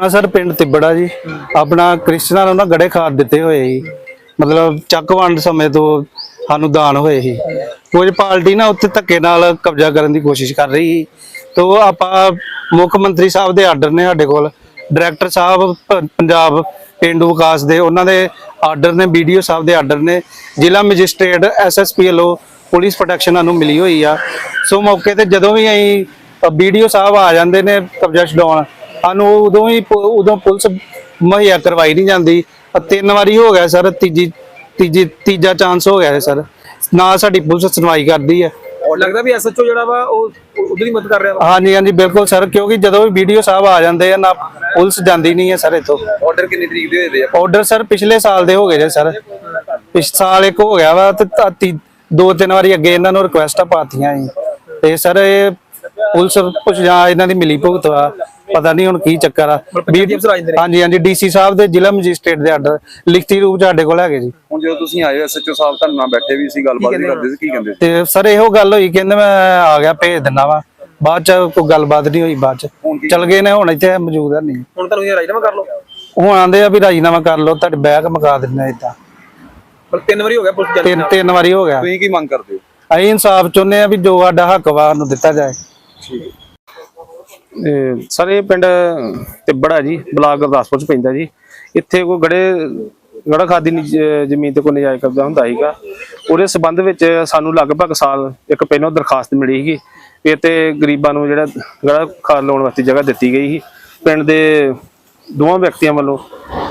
ਆਪਣਾ ਸਰ ਪਿੰਡ ਤਿੱਬੜਾ ਜੀ। ਆਪਣਾ ਕ੍ਰਿਸ਼ਨਾ ਨੂੰ ਨਾ ਗੜੇ ਖਾਦ ਦਿੱਤੇ ਹੋਏ ਸੀ। ਮਤਲਬ ਚੱਕ ਵੰਡ ਸਮੇਂ ਤੋਂ ਸਾਨੂੰ ਦਾਨ ਹੋਏ ਸੀ। ਕੁਝ ਪਾਰਟੀ ਨਾ ਉੱਥੇ ਧੱਕੇ ਨਾਲ ਕਬਜ਼ਾ ਕਰਨ ਦੀ ਕੋਸ਼ਿਸ਼ ਕਰ ਰਹੀ ਸੀ। ਤੋ ਆਪਾਂ ਮੁੱਖ ਮੰਤਰੀ ਸਾਹਿਬ ਦੇ ਆਰਡਰ ਨੇ ਸਾਡੇ ਕੋਲ, ਡਾਇਰੈਕਟਰ ਸਾਹਿਬ ਪੰਜਾਬ ਪਿੰਡੂ ਵਿਕਾਸ ਦੇ ਉਹਨਾਂ ਦੇ ਆਰਡਰ ਨੇ ਵੀਡੀਓ ਸਾਹਿਬ ਦੇ ਆਰਡਰ ਨੇ, ਜ਼ਿਲ੍ਹਾ ਮੈਜਿਸਟ੍ਰੇਟ ਐਸਐਸਪੀ ਵੱਲੋਂ ਪੁਲਿਸ ਪ੍ਰੋਟੈਕਸ਼ਨ ਸਾਨੂੰ ਮਿਲੀ ਹੋਈ ਆ। ਸੋ ਮੌਕੇ ਤੇ ਜਦੋਂ ਵੀ ਅਸੀਂ ਵੀਡੀਓ ਸਾਹਿਬ ਆ ਜਾਂਦੇ ਨੇ ਕਬਜ਼ਾ ਛਡਾਉਣ ਸਾਨੂੰ ਉਦੋਂ ਹੀ ਉਦੋਂ ਪੁਲਿਸ ਮੁਹੱਈਆ ਕਰਵਾਈ ਨਹੀਂ ਜਾਂਦੀ। ਤਿੰਨ ਵਾਰੀ ਹੋ ਗਿਆ ਸਰ ਤੀਜੀ ਤੀਜੀ ਤੀਜਾ ਚਾਂਸ ਹੋ ਗਿਆ ਹੈ ਸਰ। ਨਾ ਸਾਡੀ ਪੁਲਿਸ ਸੁਣਵਾਈ ਕਰਦੀ ਹੈ। ਔਰ ਲੱਗਦਾ ਵੀ ਐਸਐਚਓ ਜਿਹੜਾ ਵਾ ਉਹ ਉਧਰ ਹੀ ਮਦਦ ਕਰ ਰਿਹਾ ਵਾ? ਹਾਂਜੀ ਹਾਂਜੀ ਬਿਲਕੁਲ ਸਰ ਕਿਉਂਕਿ ਜਦੋਂ ਵੀ ਵੀਡੀਓ ਸਾਹਿਬ ਆ ਜਾਂਦੇ ਆ ਨਾ ਪੁਲਿਸ ਜਾਂਦੀ ਨਹੀਂ ਹੈ ਸਰ ਇੱਥੋਂ। ਆਰਡਰ ਕਿੰਨੀ ਤਰੀਕ ਦੇ ਹੋਏ ਦੇ ਆ? ਆਰਡਰ ਸਰ ਪਿਛਲੇ ਸਾਲ ਦੇ ਹੋ ਗਏ ਜੇ ਸਰ। ਪਿਛ ਸਾਲ ਇੱਕ ਹੋ ਗਿਆ ਵਾ ਤੇ ਦੋ ਤਿੰਨ ਵਾਰੀ ਅੱਗੇ ਇਹਨਾਂ ਨੂੰ ਰਿਕੁਐਸਟਾਂ ਪਾਤੀਆਂ ਸੀ ਤੇ ਸਰ ਇਹ ਪੁਲਿਸ ਕੁਝ ਜਾਂ ਇਹਨਾਂ ਦੀ ਮਿਲੀ ਭੁਗਤ ਆ ਪਤਾ ਨਹੀਂ ਹੁਣ ਕੀ ਚੱਕਰ ਆ। ਹਾਂਜੀ ਹਾਂਜੀ ਡੀਸੀ ਸਾਹਿਬ ਦੇ ਜ਼ਿਲ੍ਹਾ ਮੈਜਿਸਟ੍ਰੇਟ ਦੇ ਆਰਡਰ ਲਿਖਤੀ ਰੂਪ ਸਾਡੇ ਕੋਲ ਹੈਗੇ ਜੀ। ਹੁਣ ਜਦੋਂ ਤੁਸੀਂ ਆਏ ਐਸਐਚਓ ਸਾਹਿਬ ਤੁਹਾਨੂੰ ਨਾਲ ਬੈਠੇ ਵੀ ਸੀ ਗੱਲਬਾਤ ਵੀ ਕਰਦੇ ਸੀ ਕੀ ਕਹਿੰਦੇ ਸੀ? ਤੇ ਸਰ ਇਹੋ ਗੱਲ ਹੋਈ ਕਹਿੰਦੇ ਮੈਂ ਆ ਗਿਆ ਭੇਜ ਦਿੰਦਾ ਵਾ। ਬਾਅਦ ਚ ਕੋਈ ਗੱਲਬਾਤ ਨਹੀਂ ਹੋਈ ਬਾਅਦ ਚ। ਚਲ ਗਏ ਨੇ ਹੁਣ ਇੱਥੇ ਮੌਜੂਦ ਹੈ ਨਹੀਂ। ਹੁਣ ਤੁਹਾਨੂੰ ਇਹ ਰਾਜਨਾਮਾ ਕਰ ਲਓ। ਹੁਣ ਆਂਦੇ ਆ ਵੀ ਰਾਜੀਨਾਮਾ ਕਰ ਲਓ ਤੁਹਾਡੇ ਬੈਗ ਮਕਾ ਦਿੰਦੇ ਆ ਇਦਾਂ। ਪਰ ਤਿੰਨ ਵਾਰੀ ਹੋ ਗਿਆ ਪੁਲਿਸ ਜਾਂਦੀ ਤਿੰਨ ਤਿੰਨ ਵਾਰੀ ਹੋ ਗਿਆ। ਤੁਸੀਂ ਕੀ ਮੰਗ ਕਰਦੇ ਹੋ? ਅਸੀਂ ਇਨਸਾਫ ਚਾਹੁੰਦੇ ਆ ਵੀ ਜੋ ਸਾਡਾ ਹੱਕ ਵਾ ਨੂੰ ਦਿੱਤਾ ਜਾਏ। ਇਹ ਸਰ, ਇਹ ਪਿੰਡ ਤਿੱਬੜਾ ਜੀ, ਬਲਾਕ ਗੁਰਦਾਸਪੁਰ ਚ ਪੈਂਦਾ ਜੀ। ਇੱਥੇ ਕੋਈ ਗੜੇ, ਗੜਾ ਖਾਦੀ ਨਿਜ- ਜ਼ਮੀਨ ਤੇ ਕੋਈ ਨਜਾਇਜ਼ ਕਬਜ਼ਾ ਹੁੰਦਾ ਸੀਗਾ। ਉਹਦੇ ਸਬੰਧ ਵਿੱਚ ਸਾਨੂੰ ਲਗਭਗ ਸਾਲ, ਇੱਕ ਪਹਿਲਾਂ ਦਰਖਾਸਤ ਮਿਲੀ ਸੀਗੀ ਵੀ ਤੇ ਗਰੀਬਾਂ ਨੂੰ ਜਿਹੜਾ ਗੜਾ ਖਾਦ ਲਾਉਣ ਵਾਸਤੇ ਜਗ੍ਹਾ ਦਿੱਤੀ ਗਈ ਸੀ। ਪਿੰਡ ਦੇ ਦੋਵਾਂ ਵਿਅਕਤੀਆਂ ਵੱਲੋਂ।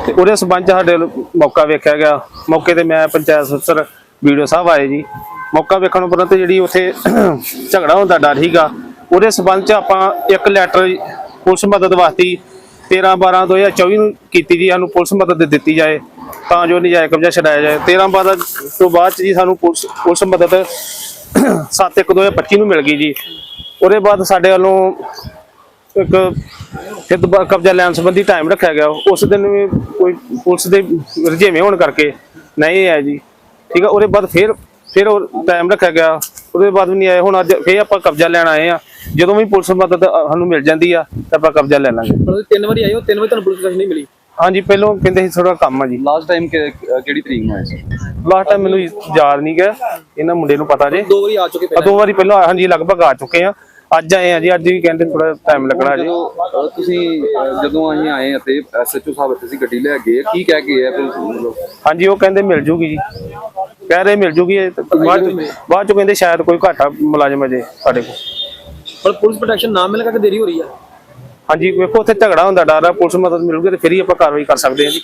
ਤੇ ਉਹਦੇ ਸਬੰਧ 'ਚ ਸਾਡੇ ਵੱਲੋਂ ਮੌਕਾ ਵੇਖਿਆ ਗਿਆ। ਮੌਕੇ ਤੇ ਮੈਂ ਪੰਚਾਇਤ ਸਦਰ ਵੀਡੀਓ ਸਾਹਿਬ ਆਏ ਜੀ। ਮੌਕਾ ਵੇਖਣ ਉਪਰੰਤ ਜਿਹੜੀ ਉੱਥੇ ਝਗੜਾ ਹੁੰਦਾ ਡਰ ਸੀਗਾ ਉਹਦੇ ਸਬੰਧ 'ਚ ਆਪਾਂ ਇੱਕ ਲੈਟਰ ਪੁਲਿਸ ਮਦਦ ਵਾਸਤੇ 13 12 2024 ਨੂੰ ਕੀਤੀ ਜੀ, ਸਾਨੂੰ ਪੁਲਿਸ ਮਦਦ ਦਿੱਤੀ ਜਾਏ, ਤਾਂ ਜੋ ਨਜਾਇਜ਼ ਕਬਜ਼ਾ ਛਡਾਇਆ ਜਾਏ। 13 12 ਤੋਂ ਬਾਅਦ 'ਚ ਜੀ ਸਾਨੂੰ ਪੁਲਿਸ ਪੁਲਿਸ ਮਦਦ 7 1 2025 ਨੂੰ ਮਿਲ ਗਈ ਜੀ। ਉਹਦੇ ਬਾਅਦ ਸਾਡੇ ਵੱਲੋਂ ਇੱਕ ਹਿੱਤ ਕਬਜ਼ਾ ਲੈਣ ਸੰਬੰਧੀ ਟਾਈਮ ਰੱਖਿਆ ਗਿਆ। ਉਸ ਦਿਨ ਵੀ ਕੋਈ ਪੁਲਿਸ ਦੇ ਰਜੇਵੇਂ ਹੋਣ ਕਰਕੇ ਨਹੀਂ ਆਇਆ ਜੀ। ਠੀਕ ਹੈ ਉਹਦੇ ਬਾਅਦ ਫਿਰ ਫਿਰ ਉਹ ਟਾਈਮ ਰੱਖਿਆ ਗਿਆ। ਉਹਦੇ ਬਾਅਦ ਵੀ ਨਹੀਂ ਆਏ, ਹੁਣ ਅੱਜ ਫੇਰ ਆਪਾਂ ਕਬਜ਼ਾ ਲੈਣ ਆਏ ਆ। ਜਦੋਂ ਵੀ ਪੁਲਿਸ ਮਦਦ ਸਾਨੂੰ ਮਿਲ ਜਾਂਦੀ ਆ ਤਾਂ ਆਪਾਂ ਕਬਜ਼ਾ ਲੈ ਲਾਂਗੇ। ਮਤਲਬ ਤਿੰਨ ਵਾਰੀ ਆਏ ਹੋ ਤਿੰਨ ਵਾਰੀ ਤੁਹਾਨੂੰ ਪੁਲਿਸ ਪ੍ਰੋਟੈਕਸ਼ਨ ਨਹੀਂ ਮਿਲੀ? ਹਾਂਜੀ ਪਹਿਲਾਂ ਕਹਿੰਦੇ ਸੀ ਥੋੜਾ ਕੰਮ ਆ ਜੀ। ਲਾਸਟ ਟਾਈਮ ਕਿਹੜੀ ਤਰੀਕ ਨੂੰ ਆਏ ਸੀ? ਲਾਸਟ ਟਾਈਮ ਮੈਨੂੰ ਯਾਦ ਨਹੀਂ ਗਿਆ ਇਹਨਾਂ ਮੁੰਡੇ ਨੂੰ ਪਤਾ ਜੇ। ਦੋ ਵਾਰੀ ਆ ਚੁੱਕੇ ਪਹਿਲਾਂ ਦੋ ਵਾਰੀ ਪਹਿਲਾਂ ਹਾਂਜੀ ਲਗਭਗ ਆ ਚੁੱਕੇ ਆ। ਅੱਜ ਆਏ ਆ ਜੀ ਅੱਜ ਵੀ ਕਹਿੰਦੇ ਥੋੜਾ ਟਾਈਮ ਲੱਗਣਾ ਜੀ। ਜਦੋਂ ਤੁਸੀਂ ਜਦੋਂ ਅਸੀਂ ਆਏ ਅਤੇ ਐਸਐਚਓ ਸਾਹਿਬ ਇੱਥੇ ਸੀ ਗੱਡੀ ਲੈ ਗਏ ਕੀ ਕਹਿ ਕੇ ਗਏ ਆ ਹਾਂਜੀ ਉਹ ਕਹਿੰਦੇ ਮਿਲ ਜੂਗੀ ਜੀ। ਕਹਿ ਰਹੇ ਮਿਲ ਜੂਗੀ ਬਾਅਦ ਚ ਕਹਿੰਦੇ ਸ਼ਾਇਦ ਕੋਈ ਘਾਟਾ ਮੁਲਾਜ਼ਮ ਅਜੇ ਸਾਡੇ ਕੋਲ। ਪਰ ਪੁਲਿਸ ਪ੍ਰੋਟੈਕਸ਼ਨ ਨਾ ਮਿਲ ਕਰਕੇ ਦੇਰੀ ਹੋ ਰਹੀ ਹੈ ਹਾਂਜੀ, ਵੇਖੋ, ਉੱਥੇ ਝਗੜਾ ਹੁੰਦਾ, ਡਰ ਆ, ਪੁਲਿਸ ਮਦਦ ਮਿਲੂਗੀ ਤੇ ਫਿਰ ਹੀ ਆਪਾਂ ਕਾਰਵਾਈ ਕਰ ਸਕਦੇ ਹਾਂ ਜੀ।